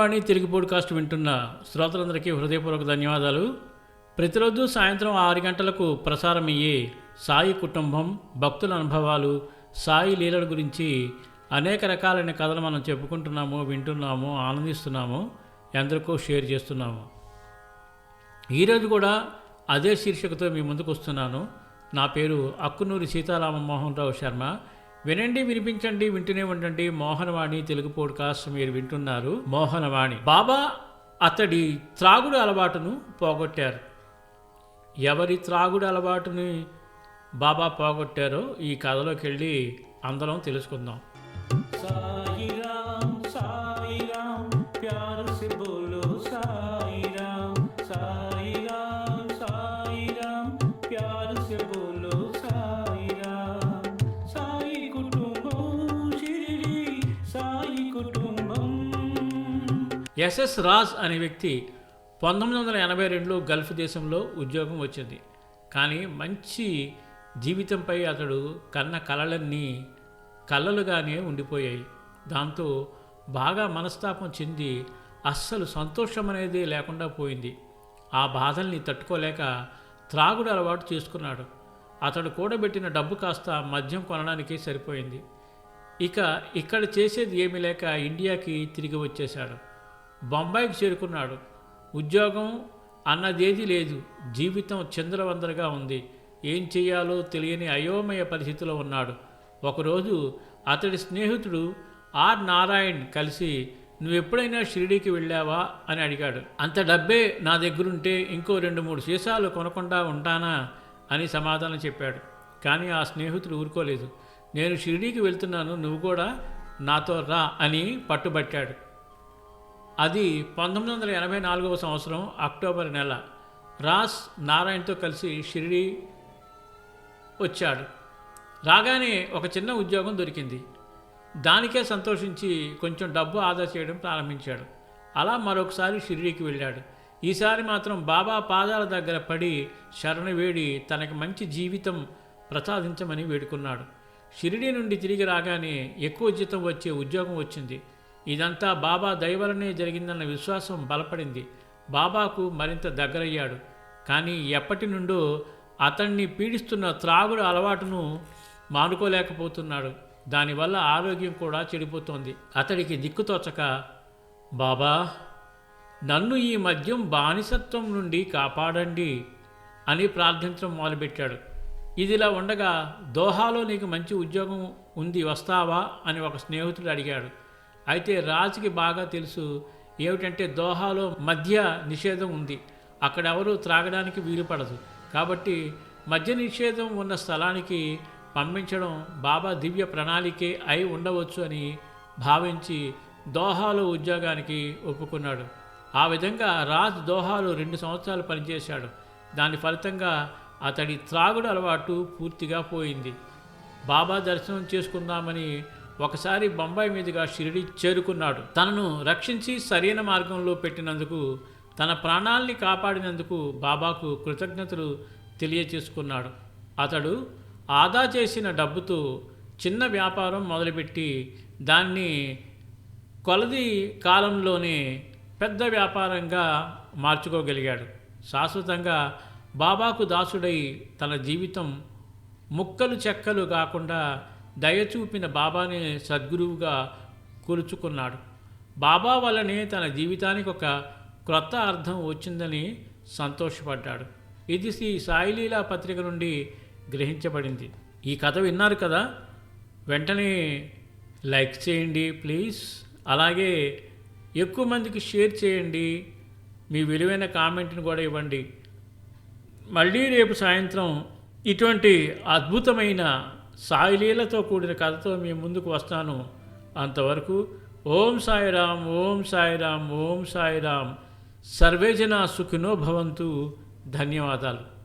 Mohanavani Telugu podcast వింటున్న శ్రోతలందరికీ హృదయపూర్వక ధన్యవాదాలు. ప్రతిరోజు సాయంత్రం ఆరు గంటలకు ప్రసారమయ్యే సాయి కుటుంబం భక్తుల అనుభవాలు సాయి లీలల గురించి అనేక రకాలైన కథలు మనం చెప్పుకుంటున్నాము వింటున్నాము ఆనందిస్తున్నాము ఎందరికో షేర్ చేస్తున్నాము. ఈరోజు కూడా అదే శీర్షికతో మీ ముందుకు వస్తున్నాను. నా పేరు అక్కునూరి సీతారామ మోహన్ రావు శర్మ. వినండి వినిపించండి వింటూనే ఉండండి. మోహనవాణి తెలుగు పోడ్కాస్ట్ మీరు వింటున్నారు మోహనవాణి. బాబా అతడి త్రాగుడు అలవాటును పోగొట్టారు. ఎవరి త్రాగుడు అలవాటుని బాబా పోగొట్టారో ఈ కథలోకి వెళ్ళి అందరం తెలుసుకుందాం. ఎస్ఎస్ రాజ్ అనే వ్యక్తి పంతొమ్మిది వందల ఎనభై రెండులో గల్ఫ్ దేశంలో ఉద్యోగం వచ్చింది. కానీ మంచి జీవితంపై అతడు కన్న కలలన్నీ కలలుగానే ఉండిపోయాయి. దాంతో బాగా మనస్తాపం చెంది అస్సలు సంతోషం అనేది లేకుండా పోయింది. ఆ బాధల్ని తట్టుకోలేక త్రాగుడు అలవాటు చేసుకున్నాడు. అతడు కూడబెట్టిన డబ్బు కాస్త మద్యం కొనడానికి సరిపోయింది. ఇక ఇక్కడ చేసేది ఏమీ లేక ఇండియాకి తిరిగి వచ్చేశాడు. బొంబాయికి చేరుకున్నాడు. ఉద్యోగం అన్నదేది లేదు. జీవితం చంద్రవందరగా ఉంది. ఏం చేయాలో తెలియని అయోమయ పరిస్థితిలో ఉన్నాడు. ఒకరోజు అతడి స్నేహితుడు ఆర్ నారాయణ్ కలిసి నువ్వు ఎప్పుడైనా షిరిడీకి వెళ్ళావా? అని అడిగాడు. అంత డబ్బే నా దగ్గరుంటే ఇంకో రెండు మూడు సీసాలు కొనకుండా ఉంటానా? అని సమాధానం చెప్పాడు. కానీ ఆ స్నేహితుడు ఊరుకోలేదు. నేను షిరిడీకి వెళ్తున్నాను. నువ్వు కూడా నాతో రా అని పట్టుబట్టాడు. అది పంతొమ్మిది వందల ఎనభై నాలుగవ సంవత్సరం అక్టోబర్ నెల. రాస్ నారాయణతో కలిసి షిరిడి వచ్చాడు. రాగానే ఒక చిన్న ఉద్యోగం దొరికింది. దానికే సంతోషించి కొంచెం డబ్బు ఆదా చేయడం ప్రారంభించాడు. అలా మరొకసారి షిరిడీకి వెళ్ళాడు. ఈసారి మాత్రం బాబా పాదాల దగ్గర పడి శరణు వేడి తనకి మంచి జీవితం ప్రసాదించమని వేడుకున్నాడు. షిరిడీ నుండి తిరిగి రాగానే ఎక్కువ జీతం వచ్చే ఉద్యోగం వచ్చింది. ఇదంతా బాబా దయవలనే జరిగిందన్న విశ్వాసం బలపడింది. బాబాకు మరింత దగ్గరయ్యాడు. కానీ ఎప్పటి నుండో అతన్ని పీడిస్తున్న త్రాగుడు అలవాటును మానుకోలేకపోతున్నాడు. దానివల్ల ఆరోగ్యం కూడా చెడిపోతోంది. అతడికి దిక్కుతోచక బాబా నన్ను ఈ మద్యం బానిసత్వం నుండి కాపాడండి అని ప్రార్థించడం మొదలుపెట్టాడు. ఇదిలా ఉండగా దోహాలో నీకు మంచి ఉద్యోగం ఉంది వస్తావా? అని ఒక స్నేహితుడు అడిగాడు. అయితే రాజుకి బాగా తెలుసు ఏమిటంటే దోహాలో మద్య నిషేధం ఉంది. అక్కడ ఎవరు త్రాగడానికి వీలు పడదు. కాబట్టి మద్య నిషేధం ఉన్న స్థలానికి పంపించడం బాబా దివ్య ప్రణాళికే అయి ఉండవచ్చు అని భావించి దోహాలో ఉద్యోగానికి ఒప్పుకున్నాడు. ఆ విధంగా రాజ్ దోహాలో రెండు సంవత్సరాలు పనిచేశాడు. దాని ఫలితంగా అతడి త్రాగుడు అలవాటు పూర్తిగా పోయింది. బాబా దర్శనం చేసుకుందామని ఒకసారి బొంబాయి మీదుగా షిరిడి చేరుకున్నాడు. తనను రక్షించి సరైన మార్గంలో పెట్టినందుకు తన ప్రాణాల్ని కాపాడినందుకు బాబాకు కృతజ్ఞతలు తెలియచేసుకున్నాడు అతడు ఆదా చేసిన డబ్బుతో చిన్న వ్యాపారం మొదలుపెట్టి దాన్ని కొలది కాలంలోనే పెద్ద వ్యాపారంగా మార్చుకోగలిగాడు. శాశ్వతంగా బాబాకు దాసుడై తన జీవితం ముక్కలు చెక్కలు కాకుండా దయచూపిన బాబానే సద్గురువుగా కొలుచుకున్నాడు బాబా వల్లనే తన జీవితానికి ఒక క్రొత్త అర్థం వచ్చిందని సంతోషపడ్డాడు. ఇది శ్రీ సాయిలీలా పత్రిక నుండి గ్రహించబడింది. ఈ కథ విన్నారు కదా? వెంటనే లైక్ చేయండి ప్లీజ్. అలాగే ఎక్కువ మందికి షేర్ చేయండి. మీ విలువైన కామెంట్ని కూడా ఇవ్వండి. మళ్ళీ రేపు సాయంత్రం ఇటువంటి అద్భుతమైన సాయిలీలతో కూడిన కథతో మీ ముందుకు వస్తాను అంతవరకు. ఓం సాయిరామ్ ఓం సాయిరామ్ ఓం సాయిరామ్. సర్వేజన సుఖినో భవంతు. ధన్యవాదాలు.